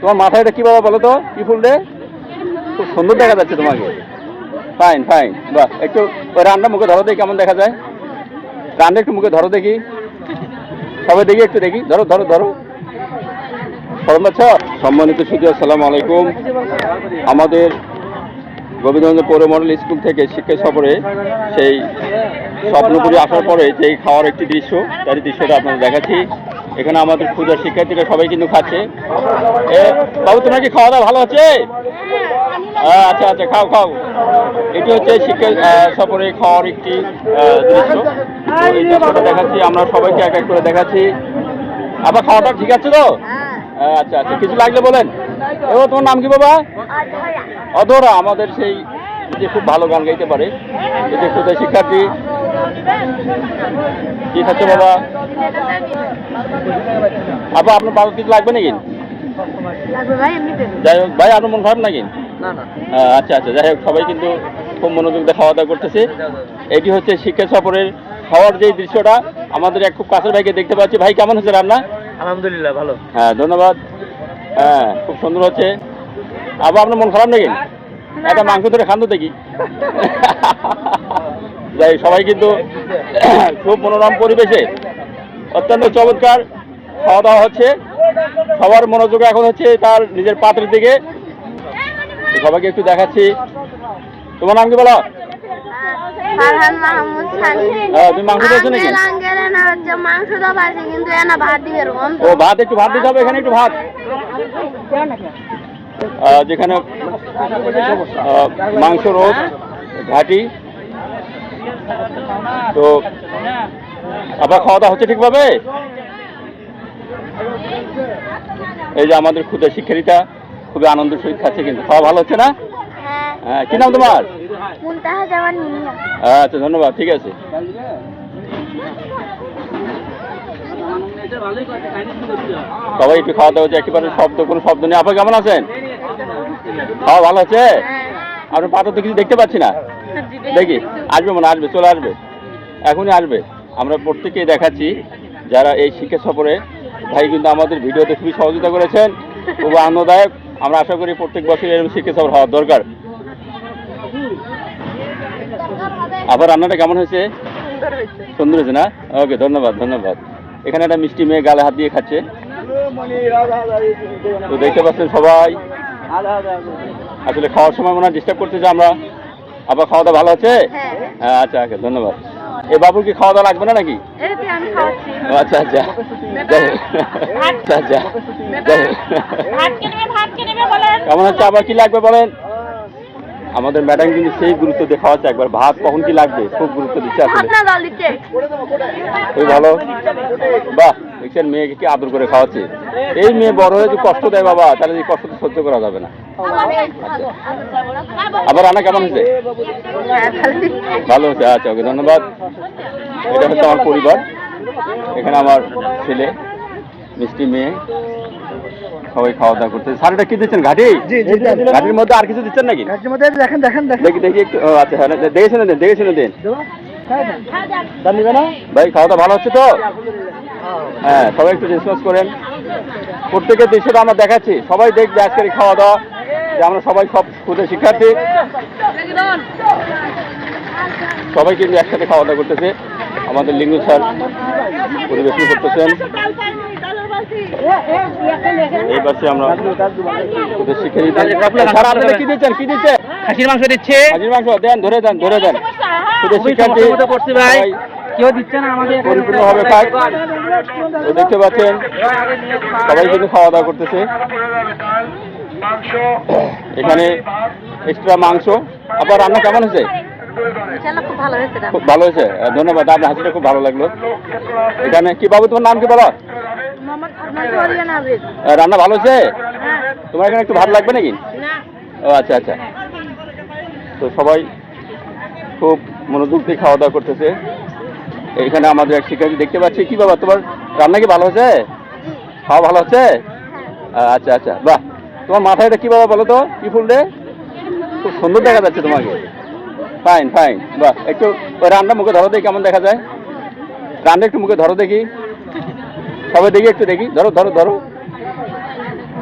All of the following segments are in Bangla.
তোমার মাথায় এটা কি বাবা বলো তো? কি ফুল রে? খুব সুন্দর দেখা যাচ্ছে তোমাকে। ফাইন ফাইন বাহ, একটু ওই রান্না মুখে ধরো দেখি কেমন দেখা যায়। রান্না একটু মুখে ধরো দেখি। সবাই দেখি একটু দেখি। ধরো ধরো ধরো। ফরম আচ্ছা সম্মানিত সুদী আসসালামু আলাইকুম। আমাদের গোবিন্দগঞ্জ পৌর মডেল স্কুল থেকে শিক্ষা সফরে সেই স্বপ্নপুরি আসার পরে যে খাওয়ার একটি দৃশ্য তার দৃশ্যটা আপনাদের দেখাচ্ছি। এখানে আমাদের ক্ষুদা শিক্ষার্থীরা সবাই কিন্তু খাচ্ছে। এ বাবু তোমার কি খাওয়া দাওয়া ভালো আছে? আচ্ছা আচ্ছা খাও খাও। এটি হচ্ছে শিক্ষা সফরে খাওয়ার একটি দৃশ্য। দেখাচ্ছি আমরা সবাইকে এক এক করে দেখাচ্ছি। আবার খাওয়াটা ঠিক আছে তো? আচ্ছা আচ্ছা কিছু লাগলে বলেন। এবার তোমার নাম কি বাবা? অধরা আমাদের সেই যে খুব ভালো গান গাইতে পারে। এই যে ক্ষুদা শিক্ষার্থী কি খাচ্ছে বাবা? আবার আপনার বাবা কিছু লাগবে নাকি? লাগবে ভাই এমনি দেবে যাই হোক ভাই আপনার মন খারাপ নাকি? না না। আচ্ছা আচ্ছা যাই হোক সবাই কিন্তু খুব মনোযোগ দিয়ে খাওয়া দাওয়া করতেছে। এটি হচ্ছে শিক্ষা সফরের খাওয়ার যে দৃশ্যটা আমাদের এক খুব কাছের ভাইকে দেখতে পাচ্ছি। ভাই কেমন হচ্ছে রান্না? আলহামদুলিল্লাহ ভালো। হ্যাঁ ধন্যবাদ। হ্যাঁ খুব সুন্দর হচ্ছে। আবার আপনার মন খারাপ নাকি? একটা মাংস ধরে খান দেখি। যাই সবাই কিন্তু খুব মনোরম পরিবেশে অত্যন্ত চমৎকার খাওয়া দাওয়া হচ্ছে। সবার মনোযোগ এখন হচ্ছে তার নিজের পাত্রের দিকে। সবাইকে একটু দেখাচ্ছি। তোমার নাম কি বলো? হ্যাঁ, তুমি মাংস দিয়েছ নাকি? মাংস কিন্তু ভাত দিবে ও ভাত একটু ভাত দিতে হবে এখানে একটু ভাত। যেখানে মাংস রোদ ঘাটি। তো আবার খাওয়া দাওয়া হচ্ছে ঠিকভাবে? এই যে আমাদের ক্ষুদে শিক্ষার্থীটা খুবই আনন্দ সহিত খাচ্ছে কিন্তু খাওয়া ভালো হচ্ছে না? হ্যাঁ হ্যাঁ কি নাম তোমার? মিনিয়া আচ্ছা ধন্যবাদ ঠিক আছে। সবাই একটু খাওয়া দাওয়া হচ্ছে একেবারে শব্দ কোনো শব্দ নেই। আপনি কেমন আছেন? খাওয়া ভালো আছে? আপনার পাথর তো কিছু দেখতে পাচ্ছি না। দেখি আসবে মনে আসবে চলে আসবে। এখনই আসবে। আমরা প্রত্যেকেই দেখাচ্ছি যারা এই শিক্ষা সফরে। ভাই কিন্তু আমাদের ভিডিওতে খুবই সহযোগিতা করেছেন। খুব আনন্দদায়ক। আমরা আশা করি প্রত্যেক বছর এরকম শিক্ষা সফর হওয়ার দরকার। আবার রান্নাটা কেমন হয়েছে। সুন্দর হয়েছে না? ওকে ধন্যবাদ ধন্যবাদ। এখানে একটা মিষ্টি মেয়ে গালে হাত দিয়ে খাচ্ছে। তো দেখতে পাচ্ছেন সবাই। আসলে খাওয়ার সময় মনে হয় ডিস্টার্ব করতেছে আমরা আবার খাওয়া দাওয়া ভালো আছে? হ্যাঁ। হ্যাঁ আচ্ছা আচ্ছা ধন্যবাদ। এ বাবুর কি খাওয়া দাওয়া লাগবে না নাকি? আচ্ছা আচ্ছা। আচ্ছা আচ্ছা। কেমন হচ্ছে আবার কি লাগবে বলেন? আমাদের ম্যাডাম কিন্তু সেই গুরুত্ব দিয়ে খাওয়াচ্ছে একবার। ভাত কখন কি লাগবে? খুব গুরুত্ব দিচ্ছে আসলে। খুবই ভালো। বাহ দেখছেন মেয়েকে কি আদর করে খাওয়াচ্ছে? এই মেয়ে বড় হয়ে যদি কষ্ট দেয় বাবা তাহলে এই কষ্ট সহ্য করা যাবে না। আবার রান্না কেমন হয়েছে? হ্যাঁ ভালো ভালো হয়েছে। আচ্ছা ওকে ধন্যবাদ। এটা হচ্ছে আমার পরিবার। এখানে আমার ছেলে। মিষ্টি মেয়ে। সবাই খাওয়া দাওয়া করতে। এটা কি দিচ্ছেন? ঘাটি। ঘাটির মধ্যে আর কিছু দিচ্ছেন নাকি? দেখেন দেখেন দেখি দেখি একটু। আচ্ছা হ্যাঁ দেখে শুনে দিন দেখে শুনে দিন? ভাই খাওয়া দাওয়া ভালো হচ্ছে তো? হ্যাঁ সবাই একটু রেসপন্স করেন। প্রত্যেকের দৃশ্যটা আমরা দেখাচ্ছি। সবাই দেখবে আজকের খাওয়া দাওয়া যে আমরা সবাই সব ক্ষুদে শিক্ষার্থী। সবাই কিন্তু একসাথে খাওয়া দাওয়া করতেছে। আমাদের লিঙ্গু স্যার পরিবেশন করতেছেন। এই পাশে আমরা আপনারা কি দিচ্ছেন? কি দিচ্ছেন খাসির মাংস দিচ্ছে। হাজির মাংস দেন ধরে দেন ধরে দেন। শিক্ষার্থী ভাই। কেউ দিচ্ছে না আমাদের পরিপূর্ণভাবে খায় দেখতে পাচ্ছেন সবাই কিন্তু খাওয়া দাওয়া করতেছে। এখানে এক্সট্রা মাংস। আবার রান্না কেমন হয়েছে? খুব ভালো হয়েছে ধন্যবাদ আপনার হাসিটা খুব ভালো লাগল। এখানে কি বাবু তোমার নাম কি বলো? রান্না ভালো হয়েছে? হ্যাঁ। তোমার এখানে একটু ভাত লাগবে নাকি? ও আচ্ছা আচ্ছা। তো সবাই খুব মনোযোগ দিয়ে খাওয়া দাওয়া করতেছে। এখানে আমাদের এক শিক্ষার্থী দেখতে পাচ্ছি। কি বাবা তোমার রান্না কি ভালো হচ্ছে খাওয়া ভালো হচ্ছে? আচ্ছা আচ্ছা। বাহ তোমার মাথায় এটা কি বাবা বলো তো? কি ফুল রে? খুব সুন্দর দেখা যাচ্ছে তোমাকে। ফাইন ফাইন বাহ একটু ওই রান্না মুখে ধরো দেখি কেমন দেখা যায়? রান্না একটু মুখে ধরো দেখি। সবাই দেখি একটু দেখি। ধরো ধরো ধরো।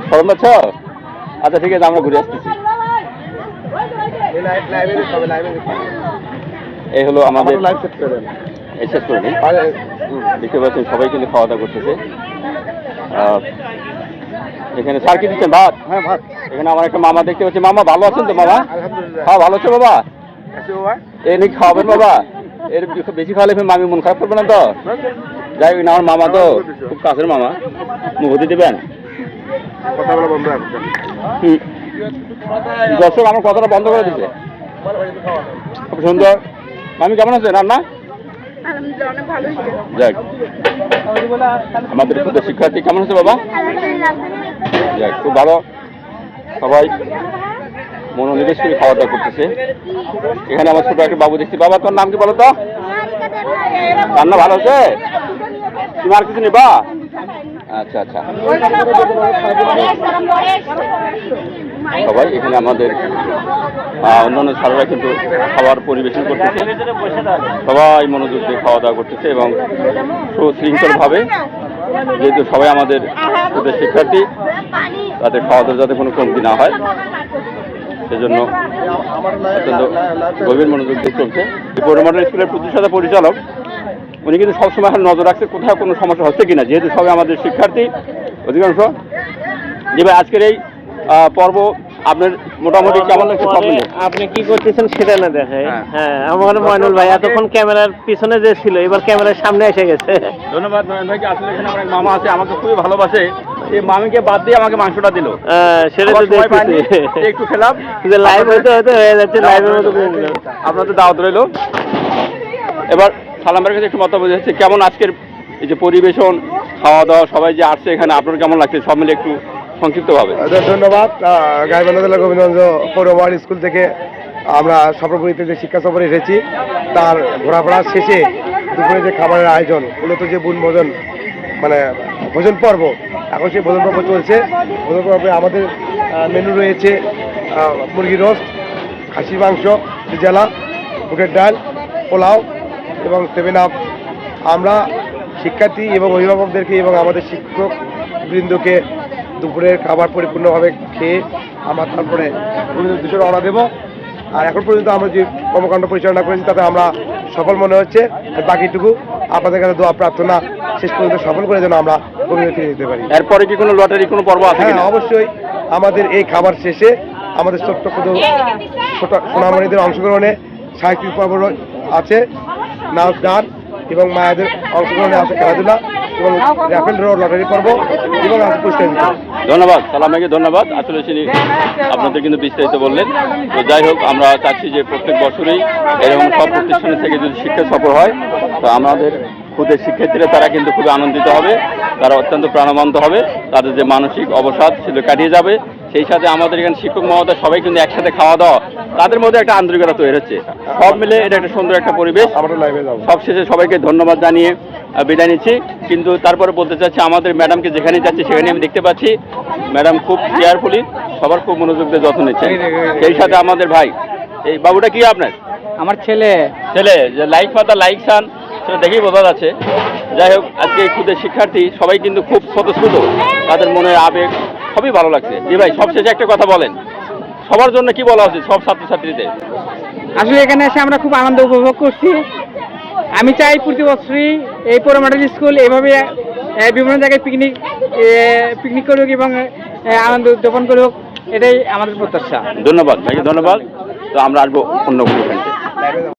শরম পাচ্ছ আচ্ছা ঠিক আছে আমরা ঘুরে আসতেছি। এই হলো আমাদের শেষ করে নিই দেখতে পাচ্ছেন সবাই কিন্তু খাওয়া দাওয়া করতেছে। এখানে স্যার কি দিচ্ছেন? ভাত? হ্যাঁ ভাত। এখানে আমার একটা মামা দেখতে পাচ্ছি। মামা ভালো আছেন তো মামা? হ্যাঁ ভালো আছে বাবা? আছি বাবা। এ নাকি খাওয়াবেন বাবা? এর বেশি- খাওয়ালে মামি মন খারাপ করবে না তো? যাই না, আমার মামা তো খুব কাছের মামা। মুখতি দেবেন। দর্শক, আমার কথাটা বন্ধ করে দিচ্ছে খুব সুন্দর। মামি, কেমন আছে রান্না যাক। আমাদের শিক্ষার্থী কেমন আছে বাবা? যাক, খুব ভালো। সবাই। মনোনিবেশ করে খাওয়া দাওয়া করতেছে। এখানে আমার ছোট একটা বাবু দেখছি। বাবা তোর নাম কি বলো তো? রান্না ভালো আছে? তুমি আর কিছু নেবা? আচ্ছা আচ্ছা। সবাই এখানে আমাদের অন্যান্য স্যাররা কিন্তু খাবার পরিবেশন করতেছে। সবাই মনোযোগ দিয়ে খাওয়া দাওয়া করতেছে এবং সুশৃঙ্খলভাবে যেহেতু সবাই আমাদের শিক্ষার্থী তাদের খাওয়া দাওয়া যাতে কোনো কমতি না হয়। সেজন্য অত্যন্ত গভীর মনোযোগ দিয়ে চলছে। পৌর মডেল স্কুলের প্রতিষ্ঠাতা পরিচালক উনি কিন্তু সবসময় এখন নজর রাখছে কোথাও কোনো সমস্যা হচ্ছে কিনা যেহেতু সবাই আমাদের শিক্ষার্থী অধিকাংশ। জি ভাই আজকের এই পর্ব আপনার মোটামুটি কেমন লাগছে আপনি কি করতেছেন সেটা না দেখে হ্যাঁ। হ্যাঁ আমার ময়নুল ভাই এতক্ষণ ক্যামেরার পিছনে যে ছিল এবার ক্যামেরার সামনে এসে গেছে। ধন্যবাদ ভাইকে। আসলে এখানে আমার মামা আছে আমাকে খুবই ভালোবাসে। এই মামিকে বাদ দিয়ে আমাকে মাংসটা দিল। সেটা তো দেখতেছি। একটু খেলাম। যে লাইভ হতে হতে হয়ে যাচ্ছে লাইভের মতো আপনাদের দাওয়াত রইল। এবার সালামের কাছে একটু মতামত হচ্ছে কেমন আজকের এই যে পরিবেশন খাওয়া দাওয়া সবাই যে আসছে এখানে আপনার কেমন লাগছে? সব মিলে একটু সংক্ষিপ্তভাবে। ধন্যবাদ। গাইবান্ধা জেলা গোবিন্দগঞ্জ পৌরমার স্কুল থেকে আমরা সর্বোপরিতে যে শিক্ষা সফরে এসেছি তার ঘোরাফেরা শেষে দুপুরে যে খাবারের আয়োজন মূলত যে বুন ভোজন মানে ভোজন পর্ব এখন সেই ভোজন পর্ব চলছে। ভোজন পর্বে আমাদের মেনু রয়েছে মুরগির রোস্ট, খাসির মাংস, জেলা, বুটের ডাল, পোলাও এবং সেভেন আপ আমরা শিক্ষার্থী এবং অভিভাবকদেরকে এবং আমাদের শিক্ষক বৃন্দকে দুপুরের খাবার পরিপূর্ণভাবে খেয়ে আমরা তারপরে উদ্দেশ্যে রওনা দেবো। আর এখন পর্যন্ত আমরা যে কর্মকাণ্ড পরিচালনা করেছি তাতে আমরা সফল মনে হচ্ছে। বাকিটুকু আপনাদের কাছে দোয়া প্রার্থনা শেষ পর্যন্ত সফল করে যেন আমরা অভিনয় ফিরে দিতে পারি। এরপরে কি কোনো লটারি কোনো পর্ব আছে হ্যাঁ অবশ্যই। আমাদের এই খাবার শেষে আমাদের ছোট্ট ছোট সোনামণিদের অংশগ্রহণে সাহিত্যিক পর্ব আছে নাচ গান এবং মায়েদের অংশগ্রহণে আছে খেলাধুলা এবং র্যাফেল ড্র লটারি পর্ব এবং আছে পুরস্কার বিতরণ। ধন্যবাদ সালামাকে ধন্যবাদ। আসলে তিনি আপনাদের কিন্তু বিস্তারিত বললেন। তো যাই হোক, আমরা চাচ্ছি যে প্রত্যেক বছরেই এরকম সব প্রতিষ্ঠানের থেকে যদি শিক্ষা সফর হয়, তো আমাদের খুদের শিক্ষার্থীরা তারা কিন্তু খুবই আনন্দিত হবে। তারা অত্যন্ত প্রাণবন্ত হবে। তাদের যে মানসিক অবসাদ সেগুলো কাটিয়ে যাবে। সেই সাথে আমাদের এখানে শিক্ষক মহোদয় সবাই কিন্তু একসাথে খাওয়া দাওয়া তাদের মধ্যে একটা আন্তরিকতা তৈরি হচ্ছে। সব মিলে এটা একটা সুন্দর একটা পরিবেশ। সবশেষে সবাইকে ধন্যবাদ জানিয়ে বিদায় নিচ্ছি। কিন্তু তারপরে বলতে চাচ্ছি আমাদের ম্যাডামকে যেখানে যাচ্ছি সেখানে আমি দেখতে পাচ্ছি। ম্যাডাম খুব কেয়ারফুলি সবার খুব মনোযোগ দিয়ে যত্ন নিচ্ছেন। সেই সাথে আমাদের ভাই এই বাবুটা কি আপনার? আমার ছেলে। ছেলে যে লাইক পাতা লাইক সান সেটা দেখেই বোঝা যাচ্ছে। যাই হোক আজকে এই ক্ষুদে শিক্ষার্থী সবাই কিন্তু খুব স্বতঃস্ফূর্ত। তাদের মনের আবেগ সবই ভালো লাগছে। জি ভাই সবশেষে একটা কথা বলেন। সবার জন্য কি বলা উচিত সব ছাত্রছাত্রীদের? আসলে এখানে এসে আমরা খুব আনন্দ উপভোগ করছি। আমি চাই প্রতি বছরই এই পৌর মডেল স্কুল এইভাবে বিভিন্ন জায়গায় পিকনিক পিকনিক করুক এবং আনন্দ উদযাপন করুক এটাই আমাদের প্রত্যাশা। ধন্যবাদ। ভাইকে ধন্যবাদ। তো আমরা আসব অন্য কোনো